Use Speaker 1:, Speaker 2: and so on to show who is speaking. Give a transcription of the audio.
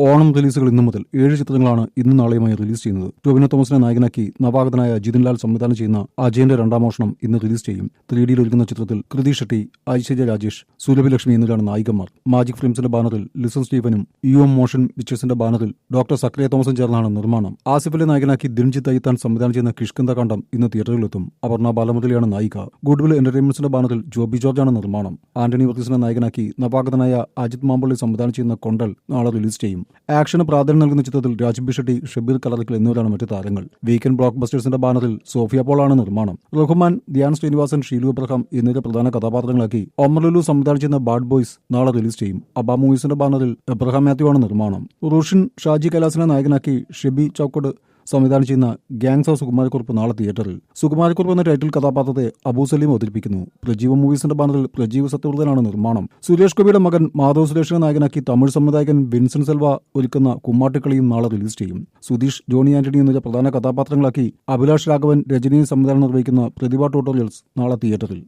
Speaker 1: ഓണം റിലീസുകൾ ഇന്നു മുതൽ ഏഴ് ചിത്രങ്ങളാണ് ഇന്നും നാളെയുമായി റിലീസ് ചെയ്യുന്നത്. ടൊവിനോ തോമസിനെ നായകനാക്കി നവാഗതനായ ജിതിൻ ലാൽ സംവിധാനം ചെയ്യുന്ന അജയന്റെ രണ്ടാം മോഷണം ഇന്ന് റിലീസ് ചെയ്യും. ത്രീ ഡിയിൽ ഒരുക്കുന്ന ചിത്രത്തിൽ കൃതി ഷെട്ടി ഐശ്വര്യ രാജേഷ് സുലഭി ലക്ഷ്മി എന്നിവരാണ് നായികന്മാർ. മാജിക് ഫിലിംസിന്റെ ബാനറിൽ ലിസൺ സ്റ്റീവനും യു എം മോഷൻ പിക്ചേഴ്സിന്റെ ബാനറിൽ ഡോക്ടർ സക്രിയ തോമസും ചേർന്നാണ് നിർമ്മാണം. ആസിഫിലെ നായകനാക്കി ദിൻജിത്ത് അയ്യത്താൻ സംവിധാനം ചെയ്യുന്ന കിഷ്കന്ത കാണ്ഡം ഇന്ന് തിയേറ്ററിലെത്തും അപർണ ബാലമുരളിയാണ് നായിക. ഗുഡ്വിൽ എന്റർടൈൻമെന്റ്സിന്റെ ബാനറിൽ ജോബി ജോർജാണ് നിർമ്മാണം. ആന്റണി വർഗീസിനെ നായകനാക്കി നവാഗതനായ അജിത് മാമ്പള്ളി സംവിധാനം ചെയ്യുന്ന കൊണ്ടൽ നാളെ റിലീസ് ചെയ്യും. ആക്ഷന് പ്രാധാന്യം നൽകുന്ന ചിത്രത്തിൽ രാജ്ബി ഷെട്ടി ഷബീർ കലറിക്കൽ എന്നിവരാണ് മറ്റു താരങ്ങൾ. വീക്കെൻഡ് ബ്ലോക്ക് ബസ്റ്റേഴ്സിന്റെ ബാനറിൽ സോഫിയ പോളാണ് നിർമ്മാണം. റഹ്മാൻ ധ്യാൻ ശ്രീനിവാസൻ ഷീലു അബ്രഹാം എന്നിവരെ പ്രധാന കഥാപാത്രങ്ങളാക്കി ഒമർലുലു സംവിധാനം ചെയ്യുന്ന ബാഡ് ബോയ്സ് നാളെ റിലീസ് ചെയ്യും. അബ മൂവീസിന്റെ ബാനറിൽ എബ്രഹാം മാത്യു ആണ് നിർമ്മാണം. റോഷിൻ ഷാജി കൈലാസിനെ നായകനാക്കി ഷെബി ചൌക്കോട് സംവിധാനം ചെയ്യുന്ന ഗാങ്സ് ഓഫ് സുകുമാരക്കുറുപ്പ് നാളെ തിയേറ്ററിൽ. സുകുമാരക്കുറുപ്പ് എന്ന ടൈറ്റിൽ കഥാപാത്രത്തെ അബൂ സലീം അവതരിപ്പിക്കുന്നു. പ്രജീവ മൂവീസിന്റെ ബാനറിൽ പ്രജീവ് സത്യവ്രതനാണ് നിർമ്മാണം. സുരേഷ് ഗോപിയുടെ മകൻ മാധവ് സുരേഷിനെ നായകനാക്കി തമിഴ് സംവിധായകൻ വിൻസൻ സെൽവ ഒരുക്കുന്ന കുമ്മാട്ടിക്കളിയും നാളെ റിലീസ് ചെയ്യും. സുധീഷ് ജോണി ആന്റണി എന്നിവരെ പ്രധാന കഥാപാത്രങ്ങളാക്കി അഭിലാഷ് രാഘവൻ രജനിയും സംവിധാനം നിർവഹിക്കുന്ന പ്രതിഭ ട്യൂട്ടോറിയൽസ് നാളെ തിയേറ്ററിൽ.